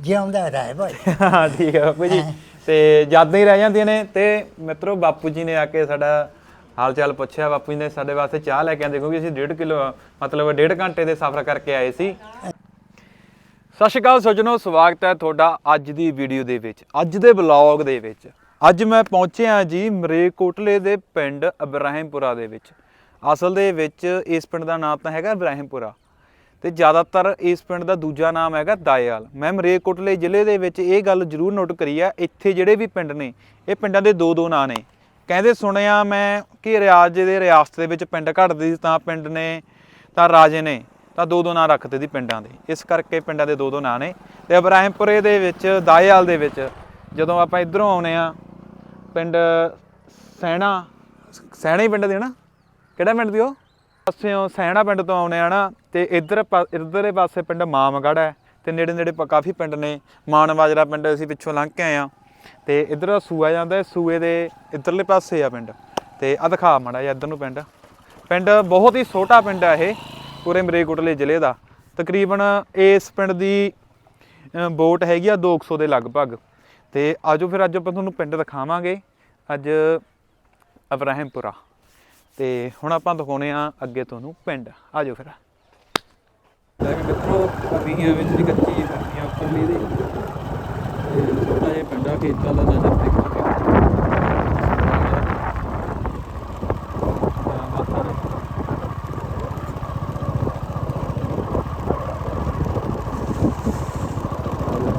ਜਿਉਂਦਾ ਰਹਿ ਭਾਈ ਹਾਂ ਠੀਕ ਹੈ ਬਾਪੂ ਜੀ। ਤੇ ਯਾਦਾਂ ਹੀ ਰਹਿ ਜਾਂਦੀਆਂ ਨੇ। ਤੇ ਮਿੱਤਰੋ ਬਾਪੂ ਜੀ ਨੇ ਆ ਕੇ ਸਾਡਾ ਹਾਲ ਚਾਲ ਪੁੱਛਿਆ। ਬਾਪੂ ਜੀ ਨੇ ਸਾਡੇ ਵਾਸਤੇ ਚਾਹ ਲੈ ਕੇ ਆਂਦੇ ਕਿਉਂਕਿ ਅਸੀਂ 1.5 ਕਿਲੋ ਮਤਲਬ 1.5 ਘੰਟੇ ਦੇ ਸਫ਼ਰ ਕਰਕੇ ਆਏ ਸੀ। ਸਤਿ ਸ਼੍ਰੀ ਅਕਾਲ ਸੱਜਣੋ ਸਵਾਗਤ ਹੈ ਤੁਹਾਡਾ ਅੱਜ ਦੀ ਵੀਡੀਓ ਦੇ ਵਿੱਚ ਅੱਜ ਦੇ ਬਲੌਗ ਦੇ ਵਿੱਚ। ਅੱਜ ਮੈਂ ਪਹੁੰਚਿਆ ਜੀ ਮਰੇਕੋਟਲੇ ਦੇ ਪਿੰਡ ਇਬਰਾਹਿਮਪੁਰਾ ਦੇ ਵਿੱਚ। ਅਸਲ ਦੇ ਵਿੱਚ ਇਸ ਪਿੰਡ ਦਾ ਨਾਮ ਤਾਂ ਹੈਗਾ ਇਬਰਾਹਿਮਪੁਰਾ ਤੇ ਜ਼ਿਆਦਾਤਰ ਇਸ ਪਿੰਡ ਦਾ ਦੂਜਾ ਨਾਮ ਹੈਗਾ ਦਾਇਆਲ। ਮੈਂ ਮਰੇਕੋਟਲੇ ਜ਼ਿਲ੍ਹੇ ਦੇ ਵਿੱਚ ਇਹ ਗੱਲ ਜ਼ਰੂਰ ਨੋਟ ਕਰੀ ਆ, ਇੱਥੇ ਜਿਹੜੇ ਵੀ ਪਿੰਡ ਨੇ, ਇਹ ਪਿੰਡਾਂ ਦੇ ਦੋ ਦੋ ਨਾਂ ਨੇ। ਕਹਿੰਦੇ ਸੁਣਿਆ ਮੈਂ ਕਿ ਰਿਆਜ਼ ਦੇ ਰਿਆਸਤ ਦੇ ਵਿੱਚ ਪਿੰਡ ਘਟਦੇ ਸੀ, ਤਾਂ ਪਿੰਡ ਨੇ, ਤਾਂ ਰਾਜੇ ਨੇ, ਤਾਂ ਦੋ ਦੋ ਨਾਂ ਰੱਖਦੇ ਸੀ ਪਿੰਡਾਂ ਦੇ। ਇਸ ਕਰਕੇ ਪਿੰਡਾਂ ਦੇ ਦੋ ਦੋ ਨਾਂ ਨੇ। ਤੇ ਇਬਰਾਹਿਮਪੁਰੇ ਦੇ ਵਿੱਚ, ਦਾਇਆਲ ਦੇ ਵਿੱਚ, ਜਦੋਂ ਆਪਾਂ ਇਧਰੋਂ ਆਉਨੇ ਆ ਪਿੰਡ ਸੈਣਾ ਸੈਣਾ ਹੀ ਪਿੰਡ ਦੇ ਨਾ? ਕਿਹੜਾ ਪਿੰਡ ਦੀ ਉਹ? ਪਾਸਿਓਂ ਸੈਣਾ ਪਿੰਡ ਤੋਂ ਆਉਨੇ ਆ ਨਾ ਤੇ ਇੱਧਰ ਪਾ- ਇੱਧਰਲੇ ਪਾਸੇ ਪਿੰਡ ਮਾਮਗੜ੍ਹ ਹੈ ਤੇ ਨੇੜੇ ਨੇੜੇ ਪ- ਕਾਫੀ ਪਿੰਡ ਨੇ ਮਾਨਵਾਜਰਾ ਪਿੰਡ ਅਸੀਂ ਪਿੱਛੋਂ ਲੰਘ ਕੇ ਆਏ ਆ ਤੇ ਇੱਧਰ ਸੂਆ ਜਾਂਦਾ ਸੂਏ ਦੇ ਇੱਧਰਲੇ ਪਾਸੇ ਆ ਪਿੰਡ ਤੇ ਆ ਦਿਖਾ ਮੜਾ ਜਿਹਾ ਇੱਧਰ ਨੂੰ ਪਿੰਡ ਪਿੰਡ ਬਹੁਤ ਹੀ ਛੋਟਾ ਪਿੰਡ ਆ ਇਹ ਪੂਰੇ ਮਰੇਕੋਟਲੇ ਜ਼ਿਲ੍ਹੇ ਦਾ ਤਕਰੀਬਨ ਇਸ ਪਿੰਡ ਦੀ ਅ, ਵੋਟ ਹੈਗੀ ਆ 200 ਦੇ ਲਗਭਗ ਤੇ ਆਜੋ ਫਿਰ ਅੱਜ ਆਪਾਂ ਤੁਹਾਨੂੰ ਪਿੰਡ ਦਿਖਾਵਾਂਗੇ ਅੱਜ ਅਬਰਾਹਿਮਪੁਰਾ। ਤੇ ਹੁਣ ਆਪਾਂ ਦਿਖਾਉਨੇ ਆ ਅੱਗੇ ਤੁਹਾਨੂੰ ਪਿੰਡ। ਆ ਜਾਓ ਫਿਰ। ਲੈ ਕੇ ਮਿੱਤਰੋ ਕਵੀਆਂ ਵਿੱਚ ਦੀ ਕੱਚੀ ਹੁੰਦੀਆਂ ਉੱਪਰਲੀ ਦੀ। ਤੇ ਛੋਟਾ ਜਿਹਾ ਪਿੰਡਾ ਖੇਤਾਂ ਦਾ ਨਜ਼ਰ ਦੇਖਾਂਗੇ।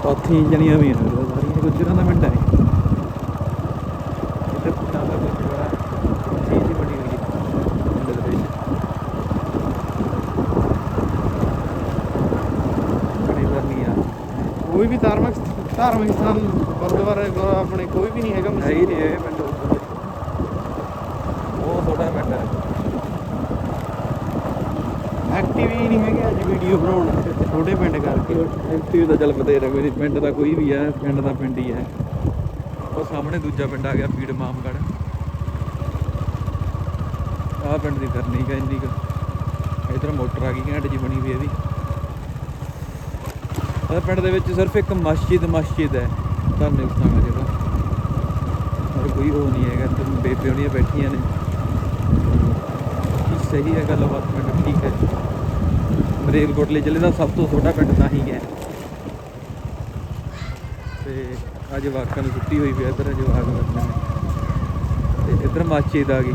ਪਾਥੀ ਜਣੀਆਂ ਵੀ ਨੇ ਸਾਰੀਆਂ ਗੁੱਜਰਾਂ ਦਾ ਪਿੰਡ ਹੈ ਇੱਥੇ ਪੁੱਤਾਂ ਦਾ ਗੁੱਜਰਾ ਚੀਜ਼ ਹੀ ਬਣੀ ਹੋਈ ਹੈ ਪਿੰਡ ਦੇ ਵਿੱਚ ਬੜੀ ਵਰਨੀ ਆ ਕੋਈ ਵੀ ਧਾਰਮਿਕ ਧਾਰਮਿਕ ਸਥਾਨ ਗੁਰਦੁਆਰੇ ਗੁਰ- ਆਪਣੇ ਕੋਈ ਵੀ ਨਹੀਂ ਹੈਗਾ ਹੈ ਹੀ ਨਹੀਂ ਇਹ ਪਿੰਡ ਉਹ ਛੋਟਾ ਪਿੰਡ ਹੈ। ਐਕਟਿਵ ਹੀ ਨਹੀਂ ਹੈਗੇ ਅੱਜ ਵੀਡੀਓ ਬਣਾਉਣ। ਛੋਟੇ ਪਿੰਡ ਕਰਕੇ। ਐਕਟਿਵ ਦਾ ਚੱਲ ਬਤੇਰਾ ਕੋਈ ਨਹੀਂ ਪਿੰਡ ਦਾ ਕੋਈ ਵੀ ਹੈ ਪਿੰਡ ਦਾ ਪਿੰਡ ਹੀ ਹੈ ਉਹ ਸਾਹਮਣੇ ਦੂਜਾ ਪਿੰਡ ਆ ਗਿਆ ਪੀੜ ਮਾਮਗੜ। ਆਹ ਪਿੰਡ ਦੀ ਕਰਨੀ ਕਾ ਇੰਨੀ ਕੁ ਇਧਰ ਮੋਟਰ ਆ ਗਈ ਘੈਂਟ ਜੀ ਬਣੀ ਵੀ ਇਹਦੀ ਇਹ ਪਿੰਡ ਦੇ ਵਿੱਚ ਸਿਰਫ ਇੱਕ ਮਸਜਿਦ ਮਸਜਿਦ ਹੈ। ਧਾਰਮਿਕ ਸਥਾਨ ਹੈ ਜਿਹੜਾ ਹੋਰ ਕੋਈ ਉਹ ਨਹੀਂ ਹੈਗਾ ਤੇ ਬੇਬੇ ਹੋਣੀਆਂ ਬੈਠੀਆਂ ਨੇ। ਸਹੀ ਹੈ ਗੱਲਬਾਤ ਪਿੰਡ ਠੀਕ ਹੈ। ਮਰੇਲਕੋਟਲੇ ਜ਼ਿਲ੍ਹੇ ਦਾ ਸਭ ਤੋਂ ਛੋਟਾ ਪਿੰਡ ਤਾਂ ਹੀ ਹੈ। ਤੇ ਅੱਜ ਵਾਕਾਂ ਨੂੰ ਛੁੱਟੀ ਹੋਈ ਵੀ ਹੈ, ਇੱਧਰ ਜਵਾਕ ਬੈਠੇ ਨੇ ਤੇ ਇੱਧਰ ਮਸਜਿਦ ਆ ਗਈ।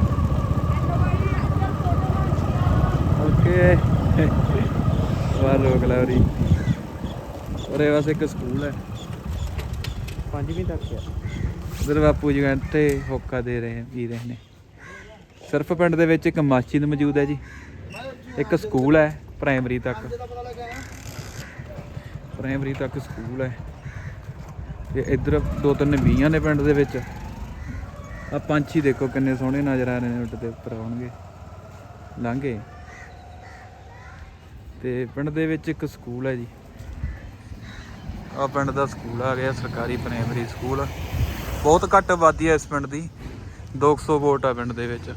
ਓਕੇ। ਵਾਰ ਰੋਕ ਲਾ ਉਰੀ ਬਸ ਇੱਕ ਸਕੂਲ ਹੈ। ਪੰਜਵੀਂ ਤੱਕ ਆ ਉਧਰ ਬਾਪੂ ਜੀ ਘੰਟੇ ਹੋਕਾ ਦੇ ਰਹੇ ਪੀ ਰਹੇ ਨੇ। ਸਿਰਫ ਪਿੰਡ ਦੇ ਵਿੱਚ ਇੱਕ ਮਸਜਿਦ ਮੌਜੂਦ ਹੈ ਜੀ। ਇੱਕ ਸਕੂਲ ਹੈ ਪ੍ਰਾਇਮਰੀ ਤੱਕ। ਪ੍ਰਾਇਮਰੀ ਤੱਕ ਸਕੂਲ ਹੈ। ਤੇ ਇੱਧਰ ਦੋ ਤਿੰਨ ਬੀਆਂ ਨੇ ਪਿੰਡ ਦੇ ਵਿੱਚ। ਆ ਪੰਛੀ ਦੇਖੋ ਕਿੰਨੇ ਸੋਹਣੇ ਨਜ਼ਰ ਆ ਰਹੇ ਨੇ ਉੱਡ ਦੇ ਉੱਪਰ ਆਉਣਗੇ। ਲੰਘੇ। ਤੇ ਪਿੰਡ ਦੇ ਵਿੱਚ ਇੱਕ ਸਕੂਲ ਹੈ ਜੀ। ਆ ਪਿੰਡ ਦਾ ਸਕੂਲ ਆ ਗਿਆ, ਸਰਕਾਰੀ ਪ੍ਰਾਇਮਰੀ ਸਕੂਲ। ਬਹੁਤ ਘੱਟ ਆਬਾਦੀ ਹੈ ਇਸ ਪਿੰਡ ਦੀ 200 ਵੋਟ ਆ ਪਿੰਡ ਦੇ ਵਿੱਚ।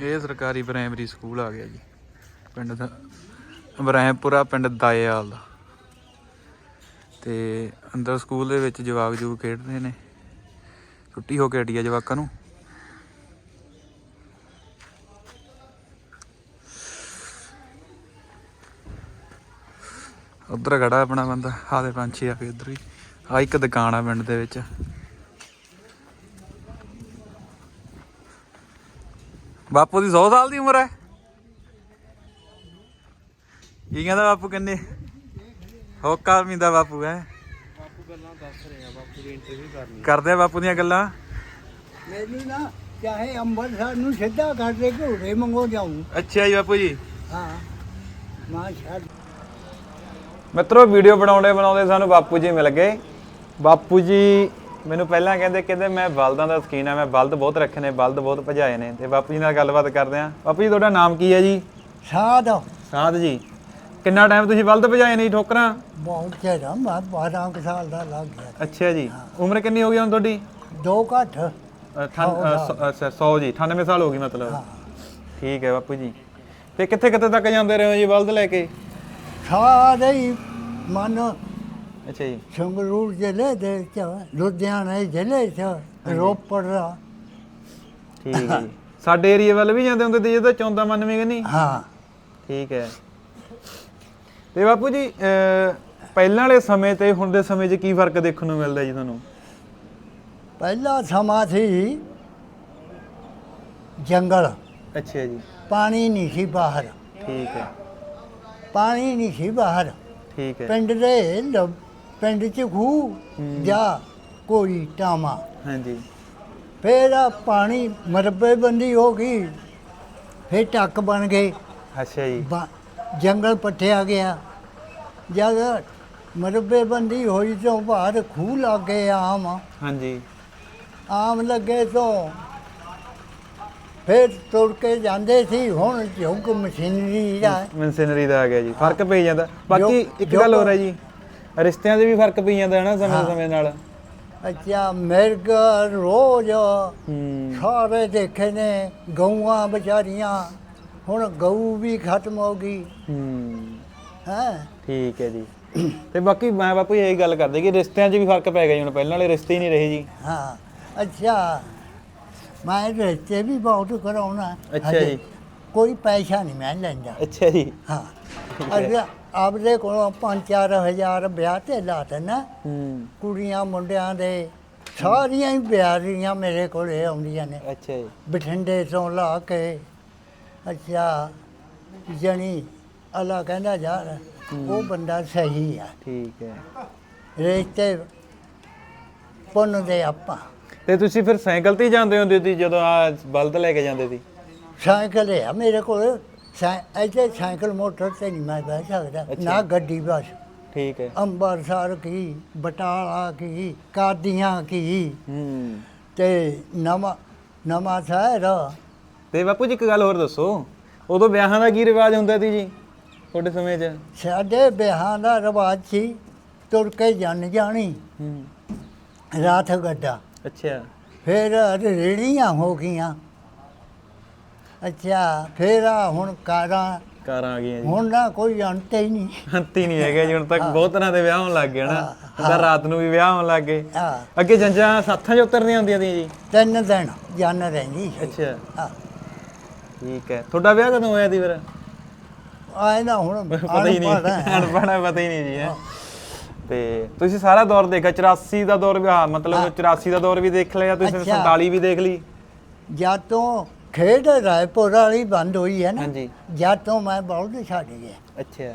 ਇਹ ਸਰਕਾਰੀ ਪ੍ਰਾਇਮਰੀ ਸਕੂਲ ਆ ਗਿਆ ਜੀ, ਪਿੰਡ ਦਾ ਇਬਰਾਹਿਮਪੁਰਾ ਪਿੰਡ ਦਾਏਵਾਲ ਦਾ। ਤੇ ਅੰਦਰ ਸਕੂਲ ਦੇ ਵਿੱਚ ਜਵਾਕ ਜੂ ਖੇਡਦੇ ਨੇ। ਛੁੱਟੀ ਹੋ ਕੇ ਹਟੀ ਆ ਜਵਾਕਾਂ ਨੂੰ। ਉਧਰ ਖੜਾ ਆਪਣਾ ਬੰਦਾ ਆਹ ਦੇ ਪੰਛੀ ਆ ਕੇ ਉਧਰ ਹੀ ਆ ਇੱਕ ਦੁਕਾਨ ਆ ਪਿੰਡ ਦੇ ਵਿੱਚ। ਬਾਪੂ ਦੀ 100 ਸਾਲ ਦੀ ਉਮਰ ਹੈ। ਕੀ ਕਹਿੰਦਾ ਬਾਪੂ ਕਿੰਨੇ? ਹੋਕਾ ਮਿੰਦਾ ਬਾਪੂ ਹੈ। ਬਾਪੂ ਗੱਲਾਂ ਦੱਸ ਰਹੇ ਆ ਬਾਪੂ ਦੀ ਇੰਟਰਵਿਊ ਕਰਨੀ ਕਰਦੇ ਆ ਬਾਪੂ ਦੀਆਂ ਗੱਲਾਂ। ਮੈਨੂੰ ਨਾ ਚਾਹੇ ਅੰਮ੍ਰਿਤਸਰ ਨੂੰ ਸਿੱਧਾ ਕਰ ਦੇ ਘੋੜੇ ਮੰਗੋ ਜਾਉਂ ਅੱਛਾ ਜੀ ਬਾਪੂ ਜੀ। ਹਾਂ। ਮਾਂ ਛੱਡ ਮਿੱਤਰੋ ਵੀਡੀਓ ਬਣਾਉਂਦੇ ਬਣਾਉਂਦੇ ਸਾਨੂੰ ਬਾਪੂ ਜੀ ਮਿਲ ਗਏ। ਬਾਪੂ ਜੀ ਮੈਨੂੰ ਪਹਿਲਾਂ ਕਹਿੰਦੇ ਕਹਿੰਦੇ ਮੈਂ ਬਲਦਾਂ ਦਾ ਸ਼ਕੀਨ ਆ ਮੈਂ ਬਲਦ ਬਹੁਤ ਰੱਖੇ ਨੇ ਬਲਦ ਬਹੁਤ ਭਜਾਏ ਨੇ। ਤੇ ਬਾਪੂ ਜੀ ਨਾਲ ਗੱਲਬਾਤ ਕਰਦੇ ਆ। ਬਾਪੂ ਜੀ ਤੁਹਾਡਾ ਨਾਮ ਕੀ ਹੈ ਜੀ? ਸਾਧ। ਸਾਧ ਜੀ। ਕਿੰਨਾ ਟਾਈਮ ਤੁਸੀਂ ਬਲਦ ਭਜਾਏ ਨੇ ਜੀ ਠੋਕਰਾਂ? ਬਹੁਤ ਚਿਹਰਾ ਮੈਂ 12 ਕੁ ਸਾਲ ਦਾ ਲੱਗ ਗਿਆ। ਅੱਛਾ ਜੀ। ਉਮਰ ਕਿੰਨੀ ਹੋ ਗਈ ਹੁਣ ਤੁਹਾਡੀ? ਦੋ ਘੱਟ ਅ, ਅਠਾਨ- ਅ, ਸ- ਅੱਛਾ 100 ਜੀ। 98 ਸਾਲ ਹੋ ਗਈ ਮਤਲਬ। ਠੀਕ ਹੈ ਬਾਪੂ ਜੀ। ਤੇ ਕਿੱਥੇ ਕਿੱਥੇ ਤੱਕ ਜਾਂਦੇ ਰਹੇ ਹੋ ਜੀ ਬਲਦ ਲੈ ਕੇ? ਸਾਰੇ ਹੀ ਮਨ ਅੱਛਾ ਜੀ। ਸੰਗਰੂਰ ਜ਼ਿਲ੍ਹੇ ਦੇ ਚ ਲੁਧਿਆਣਾ ਜ਼ਿਲ੍ਹੇ ਚ ਰੋਪੜ ਦਾ। ਠੀਕ ਹੈ ਜੀ। ਸਾਡੇ ਏਰੀਆ ਵੱਲ ਵੀ ਜਾਂਦੇ ਹੁੰਦੇ ਤੇ ਜਿਹਦਾ ਚੌਂਦਾ ਮੰਨਵੇਂ ਕਿ ਨਹੀਂ? ਹਾਂ। ਠੀਕ ਹੈ। ਤੇ ਬਾਪੂ ਜੀ ਅਹ, ਪਹਿਲਾਂ ਵਾਲੇ ਸਮੇਂ ਤੇ ਹੁਣ ਦੇ ਸਮੇਂ 'ਚ ਕੀ ਫ਼ਰਕ ਦੇਖਣ ਨੂੰ ਮਿਲਦਾ ਜੀ ਤੁਹਾਨੂੰ? ਪਹਿਲਾ ਸਮਾਂ ਸੀ ਜੰਗਲ। ਅੱਛਾ ਜੀ। ਪਾਣੀ ਨਹੀਂ ਸੀ ਬਾਹਰ। ਠੀਕ ਹੈ। ਪਾਣੀ ਨਹੀਂ ਸੀ ਬਾਹਰ। ਠੀਕ ਹੈ। ਪਿੰਡ ਦੇ ਲ- ਪਿੰਡ ਚ ਖੂਹ ਜਾਂ ਕੋਈ ਟਾਮਾ ਹਾਂਜੀ। ਫਿਰ ਆ ਪਾਣੀ ਮਰਬੇ ਬੰਦੀ ਹੋ ਗਈ ਫਿਰ ਟੱਕ ਬਣ ਗਏ। ਅੱਛਾ ਜੀ। ਬਾ- ਜੰਗਲ ਪੱਟਿਆ ਗਿਆ। ਜਦ ਮਰਬੇ ਬੰਦੀ ਹੋਈ ਤੋਂ ਬਾਅਦ ਖੂਹ ਲੱਗ ਗਏ ਆਮ। ਹਾਂਜੀ। ਆਮ ਲੱਗੇ ਤੋਂ ਫਿਰ ਤੁਰ ਕੇ ਜਾਂਦੇ ਸੀ ਹੁਣ ਯੁੱਗ ਮਸ਼ੀਨਰੀ ਦਾ। ਮਸ਼ੀਨਰੀ ਦਾ ਆ ਗਿਆ ਜੀ ਫ਼ਰਕ ਪਈ ਜਾਂਦਾ। ਬਾਕੀ ਇੱਕ ਗੱਲ ਹੋਰ ਹੈ ਜੀ ਰਿਸ਼ਤਿਆਂ 'ਚ ਵੀ ਫ਼ਰਕ ਪਈ ਜਾਂਦਾ ਹੈ ਨਾ ਸਮੇਂ। ਸਮੇਂ ਨਾਲ। ਅੱਛਾ ਮਿਰਗ ਰੋਜ਼ ਸਾਰੇ ਦੇਖੇ ਨੇ ਗਊਆਂ ਵਿਚਾਰੀਆਂ। ਹੁਣ ਗਊ ਵੀ ਖਤਮ ਹੋ ਗਈ। ਹੂੰ। ਹੈ? ਠੀਕ ਹੈ ਜੀ। ਤੇ ਬਾਕੀ ਮੈਂ ਬਾਪੂ ਇਹ ਗੱਲ ਕਰਦੇ ਕਿ ਰਿਸ਼ਤਿਆਂ 'ਚ ਵੀ ਫ਼ਰਕ ਪੈ ਗਿਆ ਜੀ ਹੁਣ ਪਹਿਲਾਂ ਵਾਲੇ ਰਿਸ਼ਤੇ ਹੀ ਨਹੀਂ ਰਹੇ ਜੀ। ਹਾਂ ਅੱਛਾ। ਮੈਂ ਰਿਸ਼ਤੇ ਵੀ ਬਹੁਤ ਕਰਾਉਣਾ। ਅੱਛਾ ਹਜੇ ਜੀ। ਕੋਈ ਪੈਸਾ ਨਹੀਂ ਮੈਂ ਲੈਂਦਾ। ਅੱਛਾ ਜੀ। ਹਾਂ। ਅਰੇ ਆਪਦੇ ਕੋਲੋਂ 5-4000 ਵਿਆਹ ਤੇ ਲਾ ਦੇਣਾ ਹੂੰ। ਕੁੜੀਆਂ ਮੁੰਡਿਆਂ ਦੇ ਸਾਰੀਆਂ ਹੀ ਵਿਆਹੀਆਂ ਮੇਰੇ ਕੋਲੇ ਆਉਂਦੀਆਂ ਨੇ। ਅੱਛਾ ਜੀ। ਬਠਿੰਡੇ ਤੋਂ ਲਾ ਕੇ ਅੱਛਾ ਜਣੀ ਅੱਲਾ ਕਹਿੰਦਾ ਯਾਰ ਉਹ ਬੰਦਾ ਸਹੀ ਆ। ਠੀਕ ਹੈ। ਰਿਸ਼ਤੇ ਪੁੰਨ ਦੇ ਆਪਾਂ। ਤੇ ਤੁਸੀਂ ਫਿਰ ਸਾਈਕਲ ਤੇ ਹੀ ਜਾਂਦੇ ਹੁੰਦੇ ਸੀ ਜਦੋਂ ਆ ਬਲਦ ਲੈ ਕੇ ਜਾਂਦੇ ਸੀ? ਸਾਈਕਲ ਹੈ ਮੇਰੇ ਕੋਲ। ਸਾਈ- ਇੱਥੇ ਸਾਈਕਲ ਮੋਟਰ ਤੇ ਨਹੀਂ ਮੈਂ ਬਹਿ ਸਕਦਾ। ਨਾ ਗੱਡੀ ਬਸ। ਠੀਕ ਹੈ। ਅੰਬਰਸਰ ਕੀ ਬਟਾਲਾ ਕੀ ਕਾਦੀਆਂ ਕੀ। ਹੂੰ। ਤੇ ਨਵਾਂ ਨਵਾਂ ਸ਼ਹਿਰ। ਤੇ ਬਾਪੂ ਜੀ ਇੱਕ ਗੱਲ ਹੋਰ ਦੱਸੋ। ਉਦੋਂ ਵਿਆਹਾਂ ਦਾ ਕੀ ਰਿਵਾਜ ਹੁੰਦਾ ਸੀ ਜੀ ਤੁਹਾਡੇ ਸਮੇਂ 'ਚ? ਸਾਡੇ ਵਿਆਹਾਂ ਦਾ ਰਿਵਾਜ ਸੀ ਤੁਰ ਕੇ ਜਨ ਜਾਣੀ। ਹੂੰ। ਰਾਤ ਗੱਡਾ। ਅੱਛਾ। ਫਿਰ ਰੇੜੀਆਂ ਹੋ ਗਈਆਂ। ਅੱਛਾ ਫਿਰ ਹੁਣ ਕਾਰਾਂ। ਕਾਰਾਂ ਆ ਗਈਆਂ ਜੀ। ਹੁਣ ਨਾ ਕੋਈ ਅੰਤ ਹੀ ਨਹੀਂ। ਹੰਤੀ ਨਹੀਂ ਹੈਗਾ ਜੀ ਹੁਣ ਤੱਕ ਬਹੁਤ ਤਰ੍ਹਾਂ ਦੇ ਵਿਆਹ ਹੋਣ ਲੱਗ ਗਏ ਨਾ। ਤਾਂ ਰਾਤ ਨੂੰ ਵੀ ਵਿਆਹ ਹੋਣ ਲੱਗ ਗਏ। ਆ ਅੱਗੇ ਜੰਜਾਂ ਸਾਥਾਂ 'ਚ ਉਤਰਦੀਆਂ ਹੁੰਦੀਆਂ ਸੀ ਜੀ। ਤਿੰਨ ਦਿਨ ਜਨ ਰਹਿੰਦੀ ਸੀ। ਅੱਛਾ। ਹਾਂ। ਠੀਕ ਹੈ। ਤੁਹਾਡਾ ਵਿਆਹ ਕਦੋਂ ਹੋਇਆ ਸੀ ਫਿਰ? ਆਏ ਨਾ ਹੁਣ ਪਤਾ ਹੀ ਨਹੀਂ। ਹੈ। ਹੈ ਪਤਾ ਹੀ ਨਹੀਂ ਜੀ ਹੈ। ਤੇ ਤੁਸੀਂ ਸਾਰਾ ਦੌਰ ਦੇਖਿਆ 84 ਦਾ ਦੌਰ ਵੀ ਹਾਂ ਮਤਲਬ 84 ਦਾ ਦੌਰ ਵੀ ਦੇਖ ਲਿਆ ਤੁਸੀਂ ਅੱਛਾ। 47 ਵੀ ਦੇਖ ਲਈ? ਜਦ ਤੋਂ ਖੇਡ ਰਾਏਪੁਰ ਵਾਲੀ ਬੰਦ ਹੋਈ ਹੈ ਨਾ ਹਾਂਜੀ। ਜਦ ਤੋਂ ਮੈਂ ਬਹੁਤ ਛੱਡ ਗਿਆ। ਅੱਛਾ।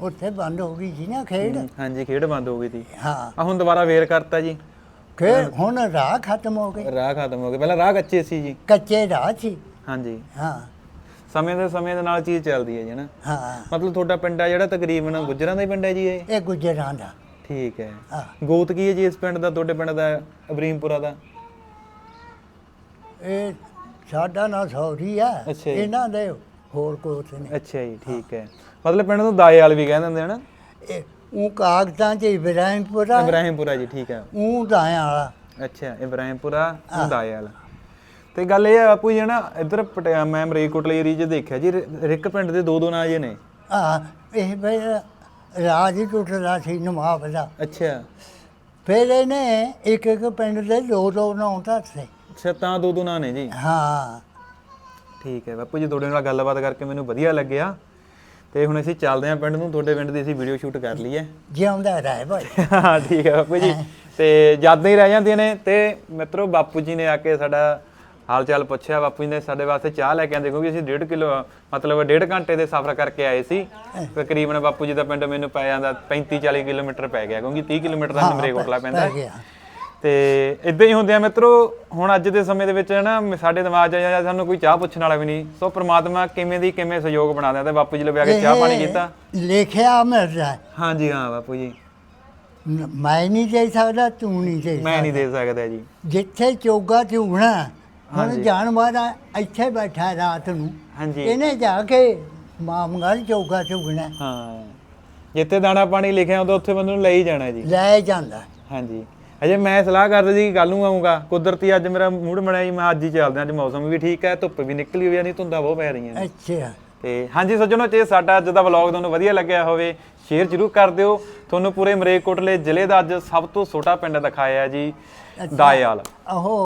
ਉੱਥੇ ਬੰਦ ਹੋ ਗਈ ਸੀ ਨਾ ਖੇਡ। ਹਾਂਜੀ ਖੇਡ ਬੰਦ ਹੋ ਗਈ ਸੀ। ਹਾਂ। ਆ ਹੁਣ ਦੁਬਾਰਾ ਵੇਰ ਕਰਤਾ ਜੀ। ਖੇਡ ਹੁਣ ਰਾਹ ਖਤਮ ਹੋ ਗਏ। ਰਾਹ ਖਤਮ ਹੋ ਗਏ। ਪਹਿਲਾਂ ਰਾਹ ਕੱਚੇ ਸੀ ਜੀ। ਕੱਚੇ ਰਾਹ ਸੀ। ਹਾਂਜੀ। ਹਾਂ। ਸਮੇਂ ਦੇ ਸਮੇਂ ਦੇ ਨਾਲ ਚੀਜ਼ ਚੱਲਦੀ ਹੈ ਜੀ ਨਾ ਹਾਂ। ਮਤਲਬ ਤੁਹਾਡਾ ਪਿੰਡ ਆ ਜਿਹੜਾ ਤਕਰੀਬਨ ਗੁੱਜਰਾਂ ਦਾ ਹੀ ਪਿੰਡ ਹੈ ਜੀ ਇਹ? ਇਹ ਗੁਜਰਾਂ ਦਾ। ਠੀਕ ਹੈ। ਹਾਂ। ਗੋਤ ਕੀ ਹੈ ਜੀ ਇਸ ਪਿੰਡ ਦਾ ਤੁਹਾਡੇ ਪਿੰਡ ਦਾ ਇਬਰਾਹੀਮਪੁਰਾ ਦਾ? ਇਹ ਸਾਡਾ ਨਾ ਸੌਰੀ ਆ ਅੱਛਾ ਜੀ। ਇਹਨਾਂ ਦੇ ਹੋਰ ਕੋਤ ਨੇ ਅੱਛਾ ਜੀ ਠੀਕ ਹੈ। ਮਤਲਬ ਪਿੰਡ ਨੂੰ ਦਾਏ ਵਾਲ ਵੀ ਕਹਿੰਦੇ ਹੁੰਦੇ ਹਨ ਇਹ ਉਹ ਕਾਗਜ਼ਾਂ 'ਚ ਇਬਰਾਹਿਮਪੁਰਾ। ਇਬਰਾਹੀਮਪੁਰਾ ਜੀ ਠੀਕ ਹੈ। ਉਹ ਦਾਇਆ ਵਾਲਾ ਅੱਛਾ ਇਬਰਾਹੀਮਪੁਰਾ ਦਾਏ ਵਾਲ ਤੇ ਗੱਲ ਇਹ ਆ ਬਾਪੂ ਜੀ ਨਾ ਇੱਧਰ ਪਟਿਆ ਮੈਂ ਮਰੇਕੋਟਲੇ ਏਰੀਆ 'ਚ ਦੇਖਿਆ ਜੀ ਰਿ- ਰਿਕ ਪਿੰਡ ਦੇ ਦੋ ਦੋ ਨਾਂ ਜੇ ਨੇ। ਆ ਇਹ ਫਿਰ ਰਾਜ ਹੀ ਟੁੱਟਦਾ ਸੀ ਨਵਾਬ ਦਾ। ਅੱਛਾ। ਫਿਰ ਇਹਨੇ ਇੱਕ ਇੱਕ ਪਿੰਡ ਦੇ ਦੋ ਦੋ ਨਾਂ ਧਰਤੇ। ਅੱਛਾ ਤਾਂ ਦੋ ਦੋ ਨਾਂ ਨੇ ਜੀ? ਹਾਂ। ਠੀਕ ਹੈ ਬਾਪੂ ਜੀ ਤੁਹਾਡੇ ਨਾਲ ਗੱਲਬਾਤ ਕਰਕੇ ਮੈਨੂੰ ਵਧੀਆ ਲੱਗਿਆ। ਤੇ ਹੁਣ ਅਸੀਂ ਚੱਲਦੇ ਹਾਂ ਪਿੰਡ ਨੂੰ ਤੁਹਾਡੇ ਪਿੰਡ ਦੀ ਅਸੀਂ ਵੀਡੀਓ ਸ਼ੂਟ ਕਰ ਲਈ ਹੈ ਜਿਉਂਦਾ ਰਹਿ ਭਾਈ ਹਾਂ ਠੀਕ ਹੈ ਬਾਪੂ ਜੀ। ਤੇ ਯਾਦਾਂ ਹੀ ਰਹਿ ਜਾਂਦੀਆਂ ਨੇ। ਤੇ ਮਿੱਤਰੋ ਬਾਪੂ ਜੀ ਨੇ ਆ ਕੇ ਸਾਡਾ ਹਾਲ ਚਾਲ ਪੁੱਛਿਆ ਬਾਪੂ ਜੀ ਨੇ ਸਾਡੇ ਵਾਸਤੇ ਚਾਹ ਲੈ ਕੇ ਆਂਦੇ ਕਿਉਂਕਿ ਅਸੀਂ 1.5 ਕਿਲੋ ਮਤਲਬ 1.5 ਘੰਟੇ ਦੇ ਸਫ਼ਰ ਕਰਕੇ ਆਏ ਸੀ। ਤਕਰੀਬਨ ਬਾਪੂ ਜੀ ਦਾ ਪਿੰਡ ਮੈਨੂੰ ਪੈ ਜਾਂਦਾ 35 40 ਕਿਲੋਮੀਟਰ ਪੈ ਗਿਆ ਕਿਉਂਕਿ 30 ਕਿਲੋਮੀਟਰ ਦਾ ਨੰਬਰੇ ਕੋਟਲਾ ਪੈਂਦਾ। ਤੇ ਇਦਾਂ ਹੀ ਹੁੰਦਿਆ ਮਿੱਤਰੋ ਹੁਣ ਅੱਜ ਦੇ ਸਮੇਂ ਦੇ ਵਿੱਚ ਨਾ ਸਾਡੇ ਦਿਮਾਗ 'ਚ ਆਇਆ ਸਾਨੂੰ ਕੋਈ ਚਾਹ ਪੁੱਛਣ ਵਾਲਾ ਵੀ ਨਹੀਂ। ਸੋ ਪ੍ਰਮਾਤਮਾ ਕਿਵੇਂ ਦੀ ਕਿਵੇਂ ਸਹਿਯੋਗ ਬਣਾ ਦਿੰਦਾ ਤੇ ਬਾਪੂ ਜੀ ਲਵੇ ਕੇ ਚਾਹ ਪਾਣੀ ਕੀਤਾ। ਲਿਖਿਆ ਮਿਲਦਾ ਹਾਂਜੀ ਹਾਂ ਬਾਪੂ ਜੀ। ਮੈਂ ਨਹੀਂ ਦੇ ਸਕਦਾ ਤੂੰ ਨਹੀਂ ਦੇ ਮੈਂ ਨਹੀਂ ਸਕਦਾ। ਦੇ ਸਕਦਾ ਜੀ। ਜਿੱਥੇ ਚੋਗਾ ਚੁਗਣਾ ਹੁਣ ਹਾਂਜੀ। ਜਾਨਵਰ ਆ, ਇੱਥੇ ਬੈਠਾ ਹੈ ਰਾਤ ਨੂੰ। ਹਾਂਜੀ। ਇਹਨੇ ਜਾ ਕੇ ਮਾਮਗਲ ਚੋਗਾ ਚੁਗਣਾ ਹਾਂ। ਜਿੱਥੇ ਦਾਣਾ ਪਾਣੀ ਲਿਖਿਆ ਹੁੰਦਾ ਉੱਥੇ ਬੰਦੇ ਨੂੰ ਲੈ ਹੀ ਜਾਣਾ ਜੀ। ਲੈ ਜਾਂਦਾ ਹਾਂਜੀ। ਅਜੇ ਮੈਂ ਸਲਾਹ ਕਰਦਾ ਸੀ ਕਿ ਕੱਲ ਨੂੰ ਆਉਂਗਾ ਕੁਦਰਤੀ ਅੱਜ ਮੇਰਾ ਮੂਡ ਬਣਿਆ ਜੀ ਮੈਂ ਅੱਜ ਹੀ ਚੱਲਦੇ ਹਾਂ। ਅੱਜ ਮੌਸਮ ਵੀ ਠੀਕ ਹੈ ਧੁੱਪ ਵੀ ਨਿਕਲੀ ਹੋਈ ਆ ਨਹੀਂ ਧੁੰਦਾਂ ਬਹੁਤ ਪੈ ਰਹੀਆਂ ਨੇ। ਅੱਛਾ। ਤੇ ਹਾਂਜੀ ਸੱਜਣੋ ਜੇ ਸਾਡਾ ਅੱਜ ਦਾ ਵਲੌਗ ਤੁਹਾਨੂੰ ਵਧੀਆ ਲੱਗਿਆ ਹੋਵੇ ਸ਼ੇਅਰ ਜ਼ਰੂਰ ਕਰ ਦਿਓ। ਤੁਹਾਨੂੰ ਪੂਰੇ ਮਰੇਕੋਟਲੇ ਜ਼ਿਲ੍ਹੇ ਦਾ ਅੱਜ ਸਭ ਤੋਂ ਛੋਟਾ ਪਿੰਡ ਦਿਖਾਇਆ ਜੀ ਦਾਇਆਲ। ਉਹ